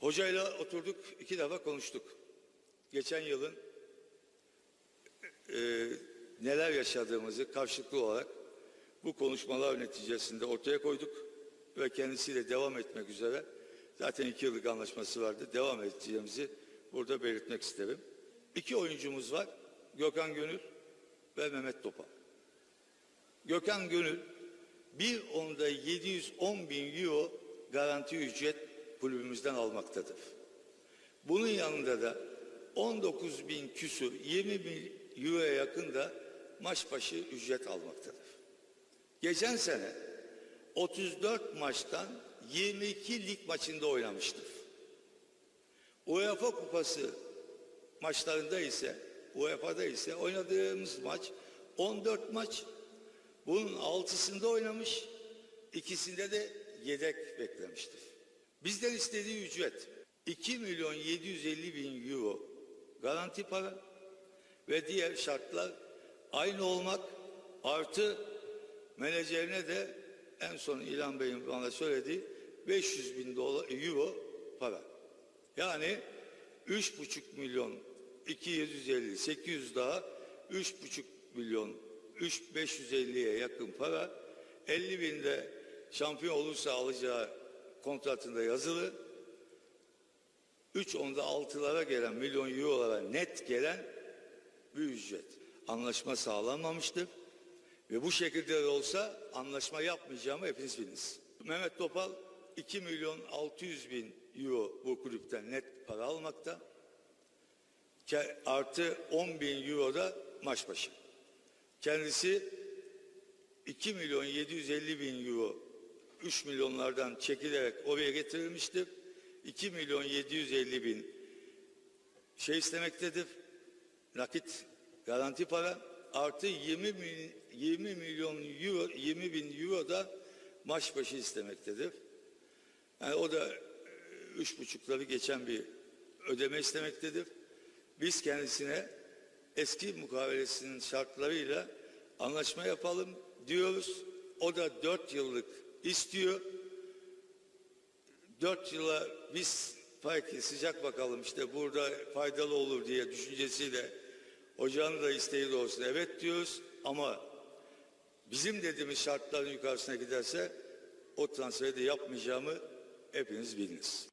Hocayla oturduk, iki defa konuştuk. Geçen yılın e, neler yaşadığımızı karşılıklı olarak bu konuşmalar neticesinde ortaya koyduk ve kendisiyle devam etmek üzere zaten iki yıllık anlaşması vardı. Devam edeceğimizi burada belirtmek isterim. İki oyuncumuz var. Gökhan Gönül ve Mehmet Topal. Gökhan Gönül bir onda 710 bin euro garanti ücret kulübümüzden almaktadır. Bunun yanında da 19 bin küsur 20 bin euroya yakın da maç başı ücret almaktadır. Geçen sene 34 maçtan 22 lig maçında oynamıştır. UEFA Kupası maçlarında ise UEFA'da ise oynadığımız maç 14 maç. Bunun altısında oynamış, ikisinde de yedek beklemiştir. Bizden istediği ücret 2 milyon 750 bin euro garanti para ve diğer şartlar aynı olmak artı menajerine de en son İlhan Bey'in bana söylediği 500 bin dolar, euro para. Yani 3,5 milyon 250 800 daha 3,5 milyon 3 550'ye yakın para 50 binde şampiyon olursa alacağı kontratında yazılı 3 onda 6'lara gelen milyon eurolara net gelen bir ücret. Anlaşma sağlanmamıştır. Ve bu şekilde de olsa anlaşma yapmayacağımı hepiniz biliniz. Mehmet Topal 2 milyon 600 bin euro bu kulüpten net para almakta. Artı 10 bin euro da maç başı. Kendisi 2 milyon 750 bin euro 3 milyonlardan çekilerek oraya getirilmiştir. 2 milyon 750 bin şey istemektedir. Nakit garanti para artı 20 milyon, 20 milyon euro 20 bin euro da maç başı istemektedir. Yani o da e, üç buçukları geçen bir ödeme istemektedir. Biz kendisine eski mukavelesinin şartlarıyla anlaşma yapalım diyoruz. O da dört yıllık istiyor. Dört yıla biz belki sıcak bakalım işte burada faydalı olur diye düşüncesiyle hocanın da isteği doğrusunda evet diyoruz ama bizim dediğimiz şartların yukarısına giderse o transferi de yapmayacağımı hepiniz biliniz.